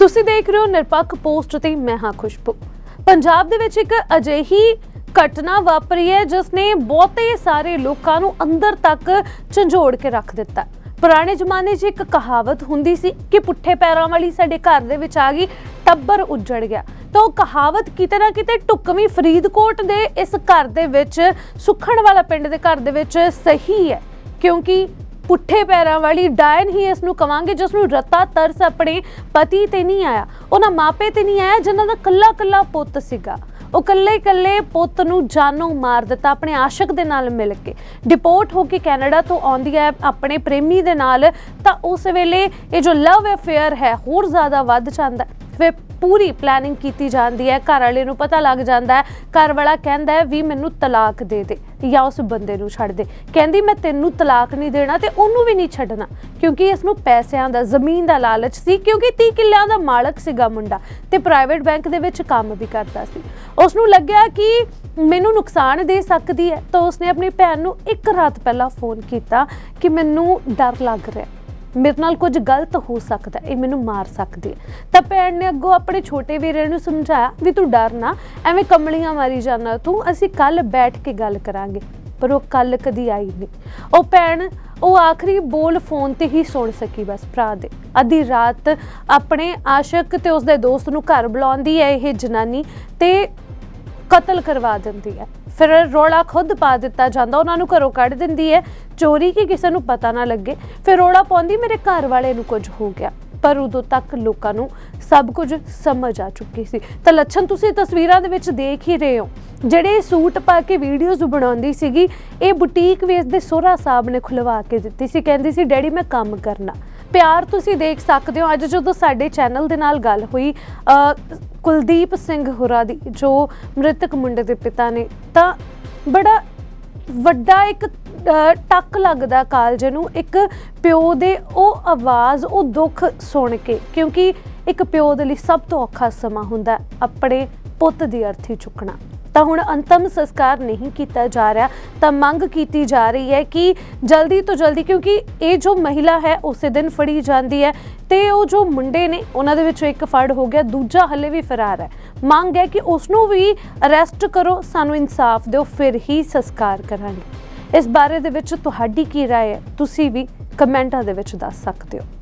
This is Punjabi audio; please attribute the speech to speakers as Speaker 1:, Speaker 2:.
Speaker 1: ਤੁਸੀਂ ਦੇਖ ਰਹੇ ਹੋ ਨਿਰਪੱਖ ਪੋਸਟ ਤੇ ਮੈਂ ਹਾਂ ਖੁਸ਼ਬੂ। ਪੰਜਾਬ ਦੇ ਵਿੱਚ ਇੱਕ ਅਜਿਹੀ ਘਟਨਾ ਵਾਪਰੀ ਹੈ ਜਿਸ ਨੇ ਬਹੁਤੇ ਸਾਰੇ ਲੋਕਾਂ ਨੂੰ ਅੰਦਰ ਤੱਕ ਝੰਜੋੜ ਕੇ ਰੱਖ ਦਿੱਤਾ। ਪੁਰਾਣੇ ਜ਼ਮਾਨੇ 'ਚ ਇੱਕ ਕਹਾਵਤ ਹੁੰਦੀ ਸੀ ਕਿ ਪੁੱਠੇ ਪੈਰਾਂ ਵਾਲੀ ਸਾਡੇ ਘਰ ਦੇ ਵਿੱਚ ਆ ਗਈ, ਟੱਬਰ ਉੱਜੜ ਗਿਆ। ਤਾਂ ਉਹ ਕਹਾਵਤ ਕਿਤੇ ਨਾ ਕਿਤੇ ਟੁਕਮੀ ਫਰੀਦਕੋਟ ਦੇ ਇਸ ਘਰ ਦੇ ਵਿੱਚ, ਸੁਖਣ ਵਾਲਾ ਪਿੰਡ ਦੇ ਘਰ ਦੇ ਵਿੱਚ ਸਹੀ ਹੈ, ਕਿਉਂਕਿ ਪੁੱਠੇ ਪੈਰਾਂ ਵਾਲੀ ਡਾਇਨ ਹੀ ਇਸ ਨੂੰ ਕਵਾਂਗੇ ਜਿਸ ਨੂੰ ਰਤਾ ਤਰਸ ਆਪਣੇ ਪਤੀ ਤੇ ਨਹੀਂ ਆਇਆ। ਉਹਨਾਂ ਮਾਪੇ ਤੇ ਨਹੀਂ ਆਇਆ, ਜਿਨ੍ਹਾਂ ਦਾ ਕੱਲਾ ਕੱਲਾ ਪੁੱਤ ਸੀਗਾ। ਉਹ ਕੱਲੇ ਕੱਲੇ ਪੁੱਤ ਨੂੰ ਜਾਨੋਂ ਮਾਰ ਦਿੱਤਾ ਆਪਣੇ ਆਸ਼ਿਕ ਦੇ ਨਾਲ ਮਿਲ ਕੇ। ਡਿਪੋਰਟ ਹੋ ਕੇ ਕੈਨੇਡਾ ਤੋਂ ਆਉਂਦੀ ਹੈ ਆਪਣੇ ਪ੍ਰੇਮੀ ਦੇ ਨਾਲ, ਤਾਂ ਉਸ ਵੇਲੇ ਇਹ ਜੋ ਲਵ ਅਫੇਅਰ ਹੈ ਹੋਰ ਜ਼ਿਆਦਾ ਵੱਧ ਜਾਂਦਾ ਫਿਰ ਪੂਰੀ ਪਲੈਨਿੰਗ ਕੀਤੀ ਜਾਂਦੀ ਹੈ। ਘਰ ਵਾਲੇ ਨੂੰ ਪਤਾ ਲੱਗ ਜਾਂਦਾ ਹੈ। ਘਰ ਵਾਲਾ ਕਹਿੰਦਾ ਹੈ, ਵੀ ਮੈਨੂੰ ਤਲਾਕ ਦੇ ਦੇ ਜਾਂ ਉਸ ਬੰਦੇ ਨੂੰ ਛੱਡ ਦੇ। ਕਹਿੰਦੀ, ਮੈਂ ਤੈਨੂੰ ਤਲਾਕ ਨਹੀਂ ਦੇਣਾ ਤੇ ਉਹਨੂੰ ਵੀ ਨਹੀਂ ਛੱਡਣਾ। ਕਿਉਂਕਿ ਇਸ ਨੂੰ ਪੈਸਿਆਂ ਦਾ, ਜ਼ਮੀਨ ਦਾ ਲਾਲਚ ਸੀ, ਕਿਉਂਕਿ 30 ਕਿੱਲਿਆਂ ਦਾ ਮਾਲਕ ਸੀਗਾ ਮੁੰਡਾ ਤੇ ਪ੍ਰਾਈਵੇਟ ਬੈਂਕ ਦੇ ਵਿੱਚ ਕੰਮ ਵੀ ਕਰਦਾ ਸੀ। ਉਸ ਨੂੰ ਲੱਗਿਆ ਕਿ ਮੈਨੂੰ ਨੁਕਸਾਨ ਦੇ ਸਕਦੀ ਹੈ ਤਾਂ ਉਸਨੇ ਆਪਣੀ ਭੈਣ ਨੂੰ ਇੱਕ ਰਾਤ ਪਹਿਲਾਂ ਫੋਨ ਕੀਤਾ ਕਿ ਮੈਨੂੰ ਡਰ ਲੱਗ ਰਿਹਾ ਮੇਰੇ ਨਾਲ ਕੁਝ ਗਲਤ ਹੋ ਸਕਦਾ ਇਹ ਮੈਨੂੰ ਮਾਰ ਸਕਦੀ ਹੈ। ਤਾਂ ਭੈਣ ਨੇ ਅੱਗੋਂ ਆਪਣੇ ਛੋਟੇ ਵੀਰੇ ਨੂੰ ਸਮਝਾਇਆ ਵੀ ਤੂੰ ਡਰ ਨਾ, ਐਵੇਂ ਕਮਲੀਆਂ ਮਾਰੀ ਜਾਣਾ ਤੂੰ, ਅਸੀਂ ਕੱਲ ਬੈਠ ਕੇ ਗੱਲ ਕਰਾਂਗੇ। ਪਰ ਉਹ ਕੱਲ ਕਦੀ ਆਈ ਨਹੀਂ। ਉਹ ਭੈਣ, ਉਹ ਆਖਰੀ ਬੋਲ ਫੋਨ ਤੇ ਹੀ ਸੁਣ ਸਕੀ ਬਸ ਭਰਾ ਦੇ। ਅੱਧੀ ਰਾਤ ਆਪਣੇ ਆਸ਼ਿਕ ਤੇ ਉਸਦੇ ਦੋਸਤ ਨੂੰ ਘਰ ਬੁਲਾਉਂਦੀ ਹੈ, ਇਹ ਜਨਾਨੀ, ਤੇ ਕਤਲ ਕਰਵਾ ਦਿੰਦੀ ਹੈ। ਫਿਰ ਰੋਲਾ ਖੁਦ ਪਾ ਦਿੱਤਾ ਜਾਂਦਾ, ਉਹਨਾਂ ਨੂੰ ਘਰੋਂ ਕੱਢ ਦਿੰਦੀ ਹੈ। ਚੋਰੀ ਕੀ ਕਿਸੇ ਨੂੰ ਪਤਾ ਨਾ ਲੱਗੇ। ਫਿਰ ਰੋਲਾ ਪਾਉਂਦੀ ਮੇਰੇ ਘਰ ਵਾਲੇ ਨੂੰ ਕੁਝ ਹੋ ਗਿਆ। ਪਰ ਉਦੋਂ ਤੱਕ ਲੋਕਾਂ ਨੂੰ ਸਭ ਕੁਝ ਸਮਝ ਆ ਚੁੱਕੀ ਸੀ। ਤਾਂ ਲੱਛਣ ਤੁਸੀਂ ਤਸਵੀਰਾਂ ਦੇ ਵਿੱਚ ਦੇਖ ਹੀ ਰਹੇ ਹੋ। ਜਿਹੜੇ ਸੂਟ ਪਾ ਕੇ ਵੀਡੀਓਜ਼ ਬਣਾਉਂਦੀ ਸੀਗੀ, ਇਹ ਬੁਟੀਕ ਵੇਚਦੇ ਸੋਹਰਾ ਸਾਹਿਬ ਨੇ ਖੁਲਵਾ ਕੇ ਦਿੱਤੀ ਸੀ। ਕਹਿੰਦੀ ਸੀ, ਡੈਡੀ, ਮੈਂ ਕੰਮ ਕਰਨਾ। ਪਿਆਰ ਤੁਸੀਂ ਦੇਖ ਸਕਦੇ ਹੋ। ਅੱਜ ਜਦੋਂ ਸਾਡੇ ਚੈਨਲ ਦੇ ਨਾਲ ਗੱਲ ਹੋਈ ਕੁਲਦੀਪ ਸਿੰਘ ਹੁਰਾ ਦੀ, ਜੋ ਮ੍ਰਿਤਕ ਮੁੰਡੇ ਦੇ ਪਿਤਾ ਨੇ, ਤਾਂ ਬੜਾ ਵੱਡਾ ਇੱਕ ਟੱਕ ਲੱਗਦਾ ਕਾਲਜ ਨੂੰ, ਇੱਕ ਪਿਓ ਦੇ ਉਹ ਆਵਾਜ਼, ਉਹ ਦੁੱਖ ਸੁਣ ਕੇ, ਕਿਉਂਕਿ ਇੱਕ ਪਿਓ ਦੇ ਲਈ ਸਭ ਤੋਂ ਔਖਾ ਸਮਾਂ ਹੁੰਦਾ ਆਪਣੇ ਪੁੱਤ ਦੀ ਅਰਥੀ ਚੁੱਕਣਾ। ਤਾਂ ਹੁਣ ਅੰਤਮ ਸੰਸਕਾਰ ਨਹੀਂ ਕੀਤਾ ਜਾ ਰਿਹਾ ਤਾਂ ਮੰਗ ਕੀਤੀ ਜਾ ਰਹੀ ਹੈ ਕਿ ਜਲਦੀ ਤੋਂ ਜਲਦੀ ਕਿਉਂਕਿ ਇਹ ਜੋ ਮਹਿਲਾ ਹੈ ਉਸੇ ਦਿਨ ਫੜੀ ਜਾਂਦੀ ਹੈ ਤੇ ਉਹ ਜੋ ਮੁੰਡੇ ਨੇ ਉਹਨਾਂ ਦੇ ਵਿੱਚੋਂ ਇੱਕ ਫੜ ਹੋ ਗਿਆ ਦੂਜਾ ਹੱਲੇ ਵੀ ਫਰਾਰ ਹੈ ਮੰਗ ਹੈ ਕਿ ਉਸ ਨੂੰ ਵੀ ਅਰੈਸਟ ਕਰੋ ਸਾਨੂੰ ਇਨਸਾਫ ਦਿਓ ਫਿਰ ਹੀ ਸੰਸਕਾਰ ਕਰਾਂਗੇ ਇਸ ਬਾਰੇ ਦੇ ਵਿੱਚ ਤੁਹਾਡੀ ਕੀ رائے ਹੈ ਤੁਸੀਂ ਵੀ ਕਮੈਂਟਾਂ ਦੇ ਵਿੱਚ ਦੱਸ ਸਕਦੇ ਹੋ